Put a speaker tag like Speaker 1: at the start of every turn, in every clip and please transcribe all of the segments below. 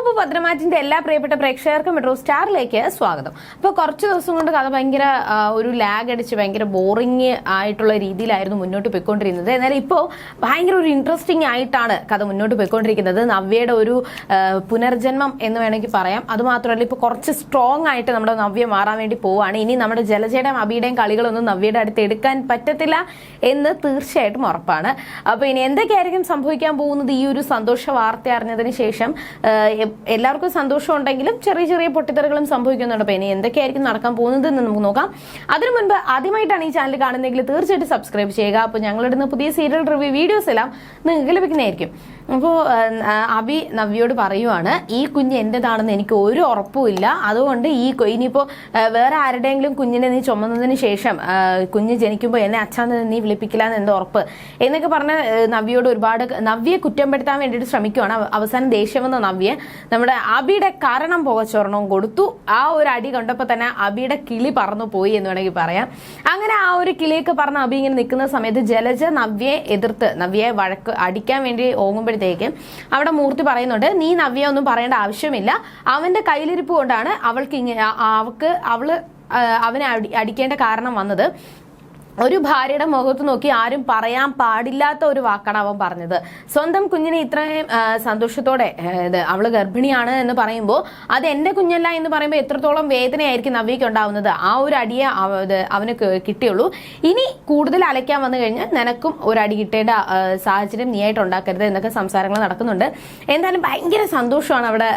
Speaker 1: ഗോപു ഭദ്രമാറ്റിന്റെ എല്ലാ പ്രിയപ്പെട്ട പ്രേക്ഷകർക്കും മെട്രോ സ്റ്റാറിലേക്ക് സ്വാഗതം. അപ്പോൾ കുറച്ച് ദിവസം കൊണ്ട് കഥ ഭയങ്കര ഒരു ലാഗ് അടിച്ച് ഭയങ്കര ബോറിംഗ് ആയിട്ടുള്ള രീതിയിലായിരുന്നു മുന്നോട്ട് പോയിക്കൊണ്ടിരുന്നത്. എന്നാൽ ഇപ്പോൾ ഭയങ്കര ഒരു ഇൻട്രസ്റ്റിംഗ് ആയിട്ടാണ് കഥ മുന്നോട്ട് പോയിക്കൊണ്ടിരിക്കുന്നത്. നവ്യയുടെ ഒരു പുനർജന്മം എന്ന് വേണമെങ്കിൽ പറയാം. അതുമാത്രമല്ല ഇപ്പോൾ കുറച്ച് സ്ട്രോങ് ആയിട്ട് നമ്മുടെ നവ്യ മാറാൻ വേണ്ടി പോവുകയാണ് ഇനി നമ്മുടെ ജലജയുടെയും അബിയുടെയും കളികളൊന്നും നവ്യയുടെ അടുത്ത് എടുക്കാൻ പറ്റത്തില്ല എന്ന് തീർച്ചയായിട്ടും ഉറപ്പാണ്. അപ്പോൾ ഇനി എന്തൊക്കെയായിരിക്കും സംഭവിക്കാൻ പോകുന്നത്? ഈ ഒരു സന്തോഷ വാർത്ത അറിഞ്ഞതിന് ശേഷം എല്ലാവർക്കും സന്തോഷം ഉണ്ടെങ്കിലും ചെറിയ ചെറിയ പൊട്ടിത്തെറികളും സംഭവിക്കുന്നുണ്ട്. അപ്പോൾ ഇനി എന്തൊക്കെയായിരിക്കും നടക്കാൻ പോകുന്നത് എന്ന് നമുക്ക് നോക്കാം. അതിനു മുൻപ് ആദ്യമായിട്ടാണ് ഈ ചാനൽ കാണുന്നതെങ്കിൽ തീർച്ചയായിട്ടും സബ്സ്ക്രൈബ് ചെയ്യുക. അപ്പോൾ ഞങ്ങളിടുന്ന പുതിയ സീരിയൽ റിവ്യൂ വീഡിയോസ് എല്ലാം നിങ്ങൾക്ക് ലഭിക്കുന്നതായിരിക്കും. അപ്പോൾ അബി നവ്യോട് പറയുവാണ് ഈ കുഞ്ഞ് എന്റെതാണെന്ന് എനിക്ക് ഒരു ഉറപ്പുമില്ല അതുകൊണ്ട് ഈ ഇനിയിപ്പോ വേറെ ആരുടെയെങ്കിലും കുഞ്ഞിനെ നീ ചുമന്നതിന് ശേഷം കുഞ്ഞ് ജനിക്കുമ്പോൾ എന്നെ അച്ഛാന്ന് നീ വിളിപ്പിക്കില്ല എന്ന് എന്റെ ഉറപ്പ്? എന്നൊക്കെ പറഞ്ഞ് നവ്യോട് ഒരുപാട് നവ്യെ കുറ്റപ്പെടുത്താൻ വേണ്ടിയിട്ട് ശ്രമിക്കുവാണ്. അവസാനം ദേഷ്യം വന്ന നവ്യെ നമ്മുടെ അബിയുടെ കാരണം പോകച്ചോർണവും കൊടുത്തു. ആ ഒരു അടി കണ്ടപ്പോൾ തന്നെ അബിയുടെ കിളി പറന്നു പോയി എന്ന് വേണമെങ്കിൽ പറയാം. അങ്ങനെ ആ ഒരു കിളിയൊക്കെ പറഞ്ഞ് അബി ഇങ്ങനെ നിൽക്കുന്ന സമയത്ത് ജലജ നവ്യയെ എതിർത്ത് നവ്യയെ വഴക്ക് അടിക്കാൻ വേണ്ടി ഓങ്ങുമ്പോഴത്തേക്ക് അവിടെ മൂർത്തി പറയുന്നുണ്ട് നീ നവ്യ ഒന്നും പറയേണ്ട ആവശ്യമില്ല. അവന്റെ കയ്യിലിരിപ്പ് കൊണ്ടാണ് അവൾക്ക് ഇങ്ങനെ അവൾക്ക് അവൾ അവനെ അടി അടിക്കേണ്ട കാരണം വന്നത്. ഒരു ഭാര്യയുടെ മുഖത്ത് നോക്കി ആരും പറയാൻ പാടില്ലാത്ത ഒരു വാക്കാണ് അവൻ പറഞ്ഞത്. സ്വന്തം കുഞ്ഞിനെ ഇത്രയും സന്തോഷത്തോടെ ഇത് അവൾ ഗർഭിണിയാണ് എന്ന് പറയുമ്പോൾ അത് എന്റെ കുഞ്ഞല്ല എന്ന് പറയുമ്പോൾ എത്രത്തോളം വേദനയായിരിക്കും നവ്യയ്ക്ക് ഉണ്ടാവുന്നത്. ആ ഒരു അടിയെ അവന് കിട്ടിയുള്ളൂ. ഇനി കൂടുതൽ അലയ്ക്കാൻ വന്നു കഴിഞ്ഞാൽ നിനക്കും ഒരു അടി കിട്ടേണ്ട സാഹചര്യം നീയായിട്ട് ഉണ്ടാക്കരുത് എന്നൊക്കെ സംസാരങ്ങൾ നടക്കുന്നുണ്ട്. എന്തായാലും ഭയങ്കര സന്തോഷമാണ് അവിടെ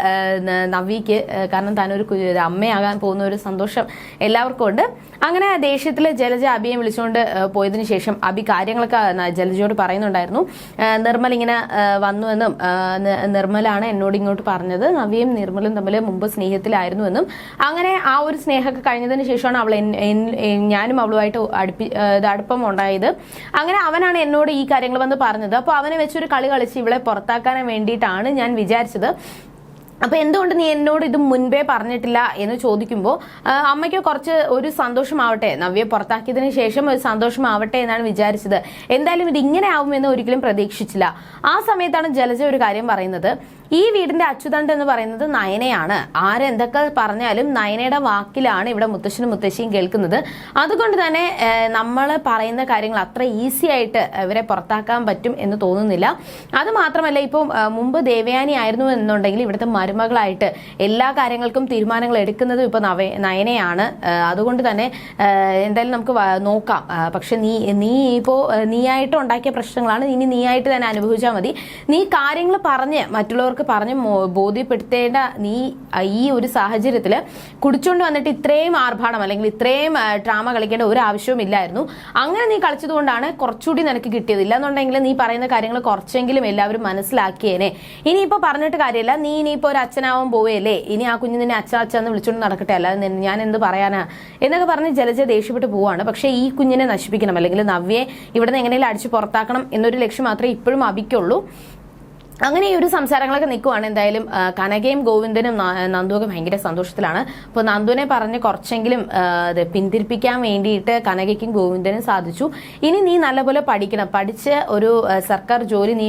Speaker 1: നവ്യക്ക് കാരണം താനൊരു അമ്മയാകാൻ പോകുന്ന ഒരു സന്തോഷം എല്ലാവർക്കും ഉണ്ട്. അങ്ങനെ ദേഷ്യത്തിൽ ജലജ അബിയെ വിളിച്ചുകൊണ്ട് പോയതിന് ശേഷം അബി കാര്യങ്ങളൊക്കെ ജലജിയോട് പറയുന്നുണ്ടായിരുന്നു. നിർമ്മൽ ഇങ്ങനെ വന്നു വന്നുവെന്നും നിർമ്മലാണ് എന്നോട് ഇങ്ങോട്ട് പറഞ്ഞത്. നവിയും നിർമ്മലും തമ്മിൽ മുമ്പ് സ്നേഹത്തിലായിരുന്നു എന്നും അങ്ങനെ ആ ഒരു സ്നേഹമൊക്കെ കഴിഞ്ഞതിന് ശേഷമാണ് അവൾ ഞാനും അവളുമായിട്ട് അടുപ്പി അടുപ്പം ഉണ്ടായത്. അങ്ങനെ അവനാണ് എന്നോട് ഈ കാര്യങ്ങൾ വന്ന് പറഞ്ഞത്. അപ്പോൾ അവനെ വെച്ചൊരു കളി കളിച്ച് ഇവളെ പുറത്താക്കാൻ വേണ്ടിയിട്ടാണ് ഞാൻ വിചാരിച്ചത്. അപ്പൊ എന്തുകൊണ്ട് നീ എന്നോട് ഇത് മുൻപേ പറഞ്ഞിട്ടില്ല എന്ന് ചോദിക്കുമ്പോൾ അമ്മയ്ക്ക് കുറച്ച് ഒരു സന്തോഷമാവട്ടെ നവ്യെ പുറത്താക്കിയതിന് ശേഷം ഒരു സന്തോഷമാവട്ടെ എന്നാണ് വിചാരിച്ചത്. എന്തായാലും ഇത് ഇങ്ങനെ ആവുമെന്ന് ഒരിക്കലും പ്രതീക്ഷിച്ചില്ല. ആ സമയത്താണ് ജലജ ഒരു കാര്യം പറയുന്നത്. ഈ വീടിന്റെ അച്ചുതണ്ട് എന്ന് പറയുന്നത് നയനയാണ്. ആരെന്തൊക്കെ പറഞ്ഞാലും നയനയുടെ വാക്കിലാണ് ഇവിടെ മുത്തശ്ശനും മുത്തശ്ശിയും കേൾക്കുന്നത്. അതുകൊണ്ട് തന്നെ നമ്മൾ പറയുന്ന കാര്യങ്ങൾ അത്ര ഈസി ആയിട്ട് ഇവരെ പുറത്താക്കാൻ പറ്റും എന്ന് തോന്നുന്നില്ല. അത് മാത്രമല്ല ഇപ്പം മുമ്പ് ദേവയാനി ആയിരുന്നു എന്നുണ്ടെങ്കിൽ ഇവിടുത്തെ മരുമകളായിട്ട് എല്ലാ കാര്യങ്ങൾക്കും തീരുമാനങ്ങൾ എടുക്കുന്നതും ഇപ്പം നവ നയനയാണ്. അതുകൊണ്ട് തന്നെ എന്തായാലും നമുക്ക് നോക്കാം. പക്ഷെ നീ നീ ഇപ്പോൾ നീയായിട്ട് ഉണ്ടാക്കിയ പ്രശ്നങ്ങളാണ്. ഇനി നീയായിട്ട് തന്നെ അനുഭവിച്ചാൽ മതി. നീ കാര്യങ്ങൾ പറഞ്ഞ് മറ്റുള്ളവർക്ക് പറഞ്ഞ് ബോധ്യപ്പെടുത്തേണ്ട നീ ഈ ഒരു സാഹചര്യത്തിൽ കുടിച്ചുകൊണ്ട് വന്നിട്ട് ഇത്രയും ആർഭാടം അല്ലെങ്കിൽ ഇത്രയും ഡ്രാമ കളിക്കേണ്ട ഒരു ആവശ്യവും ഇല്ലായിരുന്നു. അങ്ങനെ നീ കളിച്ചതുകൊണ്ടാണ് കുറച്ചുകൂടി നിനക്ക് കിട്ടിയത്. ഇല്ലാന്നുണ്ടെങ്കിൽ നീ പറയുന്ന കാര്യങ്ങൾ കുറച്ചെങ്കിലും എല്ലാവരും മനസ്സിലാക്കിയേനെ. ഇനിയിപ്പോ പറഞ്ഞിട്ട് കാര്യമില്ല. നീ ഇനിയിപ്പോ ഒരു അച്ഛനാവാൻ പോവുകയല്ലേ ഇനി ആ കുഞ്ഞ് നിന്നെ അച്ഛ അച്ഛ വിളിച്ചുകൊണ്ട് നടക്കട്ടെ. അല്ലാതെ ഞാൻ എന്ത് പറയാനാ? എന്നൊക്കെ പറഞ്ഞ് ജലജ ദേഷ്യപ്പെട്ട് പോവാണ്. പക്ഷെ ഈ കുഞ്ഞിനെ നശിപ്പിക്കണം. അല്ലെങ്കിൽ നവ്യെ ഇവിടെ നിന്ന് എങ്ങനെയും അടിച്ച് പുറത്താക്കണം എന്നൊരു ലക്ഷ്യം മാത്രമേ ഇപ്പോഴും അഭിക്കുള്ളൂ അങ്ങനെ ഈ ഒരു സംസാരങ്ങളൊക്കെ നിൽക്കുവാണ് എന്തായാലും ആ, കനകയും ഗോവിന്ദനും നന്ദുവൊക്കെ ഭയങ്കര സന്തോഷത്തിലാണ്. അപ്പോൾ നന്ദുവിനെ പറഞ്ഞ് കുറച്ചെങ്കിലും ഇത് പിന്തിരിപ്പിക്കാൻ വേണ്ടിയിട്ട് കനകയ്ക്കും ഗോവിന്ദനും സാധിച്ചു. ഇനി നീ നല്ലപോലെ പഠിക്കണം. പഠിച്ച് ഒരു സർക്കാർ ജോലി നീ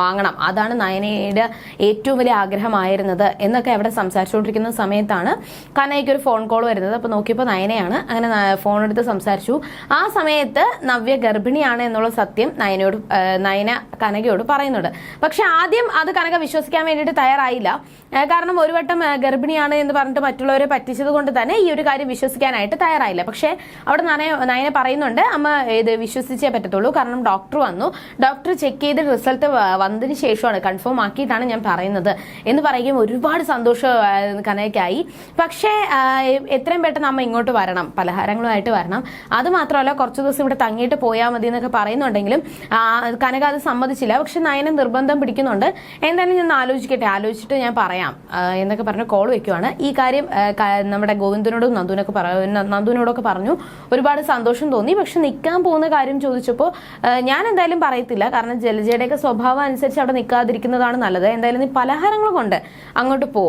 Speaker 1: വാങ്ങണം. അതാണ് നയനയുടെ ഏറ്റവും വലിയ ആഗ്രഹമായിരുന്നത് എന്നൊക്കെ അവിടെ സംസാരിച്ചുകൊണ്ടിരിക്കുന്ന സമയത്താണ് കനകയ്ക്ക് ഒരു ഫോൺ കോൾ വരുന്നത്. അപ്പോൾ നോക്കിയപ്പോൾ നയനയാണ്. അങ്ങനെ ഫോൺ എടുത്ത് സംസാരിച്ചു. ആ സമയത്ത് നവ്യ ഗർഭിണിയാണ് എന്നുള്ള സത്യം നയനയോട് നയന കനകയോട് പറയുന്നുണ്ട്. പക്ഷെ ആദ്യം അത് കനക വിശ്വസിക്കാൻ വേണ്ടിയിട്ട് തയ്യാറായില്ല. കാരണം ഒരു വട്ടം ഗർഭിണിയാണ് എന്ന് പറഞ്ഞിട്ട് മറ്റുള്ളവരെ പറ്റിച്ചത് കൊണ്ട് തന്നെ ഈ ഒരു കാര്യം വിശ്വസിക്കാനായിട്ട് തയ്യാറായില്ല. പക്ഷേ അവിടെ നനയ നയനെ പറയുന്നുണ്ട് അമ്മ ഇത് വിശ്വസിച്ചേ പറ്റത്തുള്ളൂ. കാരണം ഡോക്ടർ വന്നു. ഡോക്ടർ ചെക്ക് ചെയ്ത് റിസൾട്ട് വന്നതിന് ശേഷമാണ് കൺഫേം ആക്കിയിട്ടാണ് ഞാൻ പറയുന്നത് എന്ന് പറയുകയും ഒരുപാട് സന്തോഷം കനയ്ക്കായി പക്ഷേ എത്രയും പെട്ടെന്ന് അമ്മ ഇങ്ങോട്ട് വരണം. പലഹാരങ്ങളുമായിട്ട് വരണം. അത് മാത്രമല്ല കുറച്ച് ദിവസം ഇവിടെ തങ്ങിയിട്ട് പോയാൽ മതി എന്നൊക്കെ പറയുന്നുണ്ടെങ്കിലും കനക അത് സമ്മതിച്ചില്ല. പക്ഷെ നയനെ നിർബന്ധം പിടിക്കുന്നുണ്ട്. എന്തായാലും ഞാൻ ആലോചിക്കട്ടെ ആലോചിച്ചിട്ട് ഞാൻ പറയാം. എന്നൊക്കെ പറഞ്ഞ് കോൾ വെക്കുവാണ്. ഈ കാര്യം നമ്മുടെ ഗോവിന്ദനോടും നന്ദുവിനൊക്കെ നന്ദുവിനോടൊക്കെ പറഞ്ഞു. ഒരുപാട് സന്തോഷം തോന്നി. പക്ഷെ നിൽക്കാൻ പോകുന്ന കാര്യം ചോദിച്ചപ്പോൾ ഞാൻ എന്തായാലും പറയത്തില്ല. കാരണം ജലജയുടെയൊക്കെ സ്വഭാവം അനുസരിച്ച് അവിടെ നിൽക്കാതിരിക്കുന്നതാണ് നല്ലത്. എന്തായാലും നീ പലഹാരങ്ങൾ കൊണ്ട് അങ്ങോട്ട് പോ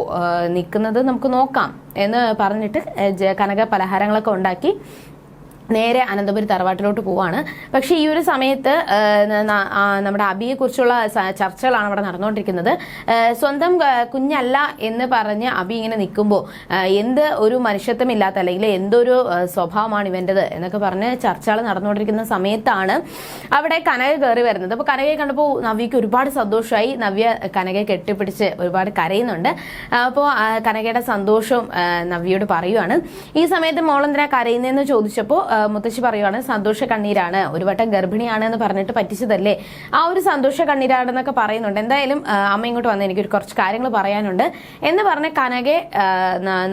Speaker 1: നിൽക്കുന്നത് നമുക്ക് നോക്കാം എന്ന് പറഞ്ഞിട്ട് കനക പലഹാരങ്ങളൊക്കെ ഉണ്ടാക്കി. നേരെ അനന്തപുരി തറവാട്ടിലോട്ട് പോവാണ്. പക്ഷേ ഈ ഒരു സമയത്ത് നമ്മുടെ അബിയെ കുറിച്ചുള്ള ചർച്ചകളാണ് അവിടെ നടന്നുകൊണ്ടിരിക്കുന്നത്. സ്വന്തം കുഞ്ഞല്ല എന്ന് പറഞ്ഞ് അബി ഇങ്ങനെ നിൽക്കുമ്പോൾ എന്ത് ഒരു മനുഷ്യത്വമില്ലാത്ത അല്ലെങ്കിൽ എന്തൊരു സ്വഭാവമാണ് ഇവന്റെത് എന്നൊക്കെ പറഞ്ഞ് ചർച്ചകൾ നടന്നുകൊണ്ടിരിക്കുന്ന സമയത്താണ് അവിടെ കനക കയറി വരുന്നത്. അപ്പോൾ കനകയെ കണ്ടപ്പോൾ നവ്യക്ക് ഒരുപാട് സന്തോഷമായി. നവ്യ കനകയെ കെട്ടിപ്പിടിച്ച് ഒരുപാട് കരയുന്നുണ്ട്. അപ്പോൾ കനകയുടെ സന്തോഷം നവ്യയോട് പറയുവാണ്. ഈ സമയത്ത് മോളെന്തിനാ കരയുന്നതെന്ന് ചോദിച്ചപ്പോൾ മുത്തശ്ശി പറയുവാണ് സന്തോഷ കണ്ണീരാണ്. ഒരു വട്ടം ഗർഭിണിയാണ് എന്ന് പറഞ്ഞിട്ട് പറ്റിച്ചതല്ലേ? ആ ഒരു സന്തോഷ കണ്ണീരാണെന്നൊക്കെ പറയുന്നുണ്ട്. എന്തായാലും അമ്മ ഇങ്ങോട്ട് വന്ന് എനിക്കൊരു കുറച്ച് കാര്യങ്ങൾ പറയാനുണ്ട്. എന്ന് പറഞ്ഞ് കനകെ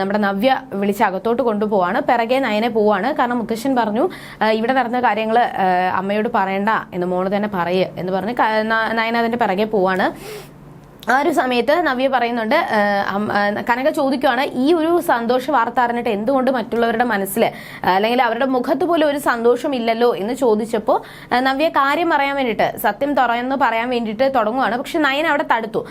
Speaker 1: നമ്മുടെ നവ്യ വിളിച്ച് അകത്തോട്ട് കൊണ്ടുപോവാണ്. പിറകെ നയനെ പോവാണ്. കാരണം മുത്തശ്ശൻ പറഞ്ഞു ഇവിടെ നടന്ന കാര്യങ്ങൾ അമ്മയോട് പറയണ്ട എന്ന് മോൾ തന്നെ പറയ് എന്ന് പറഞ്ഞ് നയന അതിന്റെ പിറകെ പോവാണ്. ആ ഒരു സമയത്ത് നവ്യ പറയുന്നുണ്ട് കനക ചോദിക്കുവാണ് ഈ ഒരു സന്തോഷ വാർത്ത അറിഞ്ഞിട്ട് എന്തുകൊണ്ട് മറ്റുള്ളവരുടെ മനസ്സിൽ അല്ലെങ്കിൽ അവരുടെ മുഖത്ത് പോലും ഒരു സന്തോഷം ഇല്ലല്ലോ എന്ന് ചോദിച്ചപ്പോൾ നവ്യ കാര്യം പറയാൻ വേണ്ടിയിട്ട് സത്യം തുറന്ന് പറയാൻ വേണ്ടിയിട്ട് തുടങ്ങുവാണ്. പക്ഷെ നയൻ അവിടെ തടുത്തു.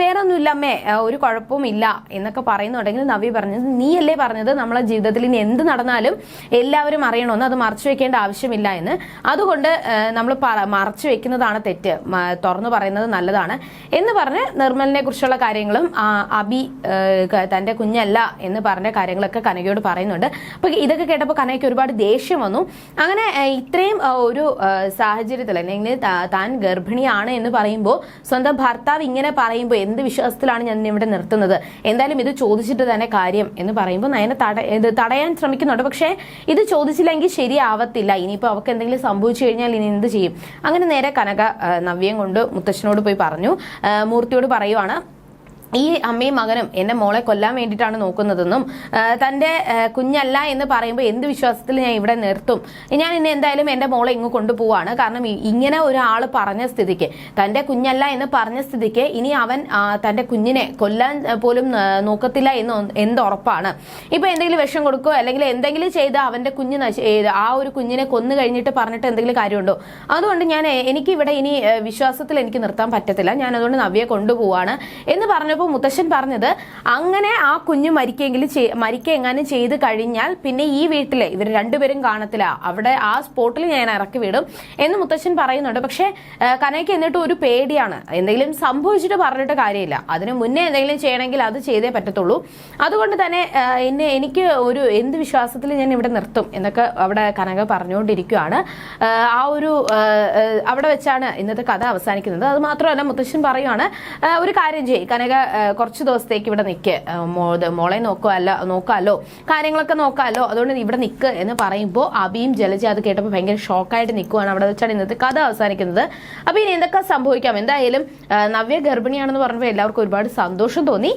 Speaker 1: വേറെ ഒന്നുമില്ല അമ്മേ ഒരു കുഴപ്പവും ഇല്ല എന്നൊക്കെ പറയുന്നുണ്ടെങ്കിൽ നവ്യ പറഞ്ഞത് നീയല്ലേ പറഞ്ഞത് നമ്മളെ ജീവിതത്തിൽ ഇനി എന്ത് നടന്നാലും എല്ലാവരും അറിയണമെന്ന് അത് മറച്ചു വെക്കേണ്ട ആവശ്യമില്ല എന്ന്. അതുകൊണ്ട് നമ്മൾ മറച്ചു വെക്കുന്നതാണ് തെറ്റ് തുറന്നു പറയുന്നത് നല്ലതാണ് എന്ന് പറഞ്ഞ് നിർമ്മലിനെ കുറിച്ചുള്ള കാര്യങ്ങളും അബി തന്റെ കുഞ്ഞല്ല എന്ന് പറഞ്ഞ കാര്യങ്ങളൊക്കെ കനകയോട് പറയുന്നുണ്ട്. അപ്പൊ ഇതൊക്കെ കേട്ടപ്പോൾ കനകയ്ക്ക് ഒരുപാട് ദേഷ്യം വന്നു. അങ്ങനെ ഇത്രയും ഒരു സാഹചര്യത്തിൽ അല്ലെങ്കിൽ താൻ ഗർഭിണിയാണ് എന്ന് പറയുമ്പോൾ സ്വന്തം ഭർത്താവ് ഇങ്ങനെ പറയുമ്പോൾ എന്ത് വിശ്വാസത്തിലാണ് ഞാൻ ഇവിടെ നിർത്തുന്നത്? എന്തായാലും ഇത് ചോദിച്ചിട്ട് തന്നെ കാര്യം എന്ന് പറയുമ്പോൾ നയനെ തട ഇത് തടയാൻ ശ്രമിക്കുന്നുണ്ട്. പക്ഷേ ഇത് ചോദിച്ചില്ലെങ്കിൽ ശരിയാവത്തില്ല. ഇനിയിപ്പോൾ അവർക്ക് എന്തെങ്കിലും സംഭവിച്ചു കഴിഞ്ഞാൽ ഇനി എന്ത് ചെയ്യും? അങ്ങനെ നേരെ കനക നവ്യം കൊണ്ട് മുത്തശ്ശനോട് പോയി പറഞ്ഞു. ആ, മൂർത്തിയോട് പറയുവാണ്. ഈ അമ്മയും മകനും എന്നെ മോളെ കൊല്ലാൻ വേണ്ടിയിട്ടാണ് നോക്കുന്നതെന്നും തന്റെ കുഞ്ഞല്ല എന്ന് പറയുമ്പോൾ എന്ത് വിശ്വാസത്തിൽ ഞാൻ ഇവിടെ നിർത്തും? ഞാൻ ഇന്ന് എന്തായാലും എന്റെ മോളെ ഇങ്ങ് കൊണ്ടുപോവാണ്. കാരണം ഇങ്ങനെ ഒരാൾ പറഞ്ഞ സ്ഥിതിക്ക് തന്റെ കുഞ്ഞല്ല എന്ന് പറഞ്ഞ സ്ഥിതിക്ക് ഇനി അവൻ തന്റെ കുഞ്ഞിനെ കൊല്ലാൻ പോലും നോക്കത്തില്ല എന്ന് എന്തുറപ്പാണ്? ഇപ്പൊ എന്തെങ്കിലും വിഷം കൊടുക്കോ അല്ലെങ്കിൽ എന്തെങ്കിലും ചെയ്ത് അവന്റെ കുഞ്ഞ് ആ ഒരു കുഞ്ഞിനെ കൊന്നു കഴിഞ്ഞിട്ട് പറഞ്ഞിട്ട് എന്തെങ്കിലും കാര്യമുണ്ടോ? അതുകൊണ്ട് ഞാൻ എനിക്ക് ഇവിടെ ഇനി വിശ്വാസത്തിൽ എനിക്ക് നിർത്താൻ പറ്റത്തില്ല. ഞാൻ അതുകൊണ്ട് നവ്യെ കൊണ്ടുപോവാണ് എന്ന് പറഞ്ഞപ്പോൾ മുത്തശ്ശൻ പറഞ്ഞത് അങ്ങനെ ആ കുഞ്ഞ് മരിക്കെങ്കിലും മരിക്കുക എങ്ങാനും ചെയ്ത് കഴിഞ്ഞാൽ പിന്നെ ഈ വീട്ടിലെ ഇവർ രണ്ടുപേരും കാണത്തില്ല. അവിടെ ആ സ്പോട്ടിൽ ഞാൻ ഇറക്കി വിടും എന്ന് മുത്തശ്ശൻ പറയുന്നുണ്ട്. പക്ഷേ കനയ്ക്ക് എന്നിട്ട് ഒരു പേടിയാണ്. എന്തെങ്കിലും സംഭവിച്ചിട്ട് പറഞ്ഞിട്ട് കാര്യമില്ല. അതിന് മുന്നേ എന്തെങ്കിലും ചെയ്യണമെങ്കിൽ അത് ചെയ്തേ പറ്റത്തുള്ളൂ. അതുകൊണ്ട് തന്നെ എന്നെ എനിക്ക് ഒരു എന്ത് വിശ്വാസത്തിൽ ഞാൻ ഇവിടെ നിർത്തും എന്നൊക്കെ അവിടെ കനക പറഞ്ഞുകൊണ്ടിരിക്കുകയാണ്. ആ, ഒരു അവിടെ വെച്ചാണ് ഇന്നത്തെ കഥ അവസാനിക്കുന്നത്. അത് മാത്രമല്ല മുത്തശ്ശൻ പറയുവാണ് ഒരു കാര്യം ചെയ്യും. കനക കുറച്ച് ദിവസത്തേക്ക് ഇവിടെ നിൽക്ക് മോളെ നോക്കുവല്ല നോക്കാമല്ലോ കാര്യങ്ങളൊക്കെ നോക്കാമല്ലോ അതുകൊണ്ട് ഇവിടെ നിൽക്ക് എന്ന് പറയുമ്പോൾ അബിയും ജലജ അത് കേട്ടപ്പോൾ ഭയങ്കര ഷോക്കായിട്ട് നിൽക്കുവാണ് അവിടെ വെച്ചാണ് ഇന്നത്തെ കഥ അവസാനിക്കുന്നത്. അപ്പോൾ ഇനി എന്തൊക്കെ സംഭവിക്കാം? എന്തായാലും നവ്യ ഗർഭിണിയാണെന്ന് പറഞ്ഞപ്പോൾ എല്ലാവർക്കും ഒരുപാട് സന്തോഷം തോന്നി.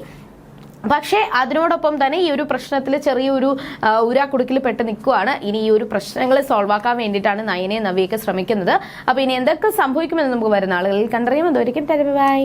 Speaker 1: പക്ഷേ അതിനോടൊപ്പം തന്നെ ഈ ഒരു പ്രശ്നത്തിൽ ചെറിയൊരു ഊരാ ഉരാക്കുടുക്കിൽ പെട്ട് നിൽക്കുവാണ് ഇനി ഈ ഒരു പ്രശ്നങ്ങൾ സോൾവ് ആക്കാൻ വേണ്ടിയിട്ടാണ് നയനെ നവിയൊക്കെ ശ്രമിക്കുന്നത്. അപ്പോൾ ഇനി എന്തൊക്കെ സംഭവിക്കുമെന്ന് നമുക്ക് വരുന്ന ആളുകളിൽ കണ്ടറിയാം. അതൊരിക്കലും ബൈ.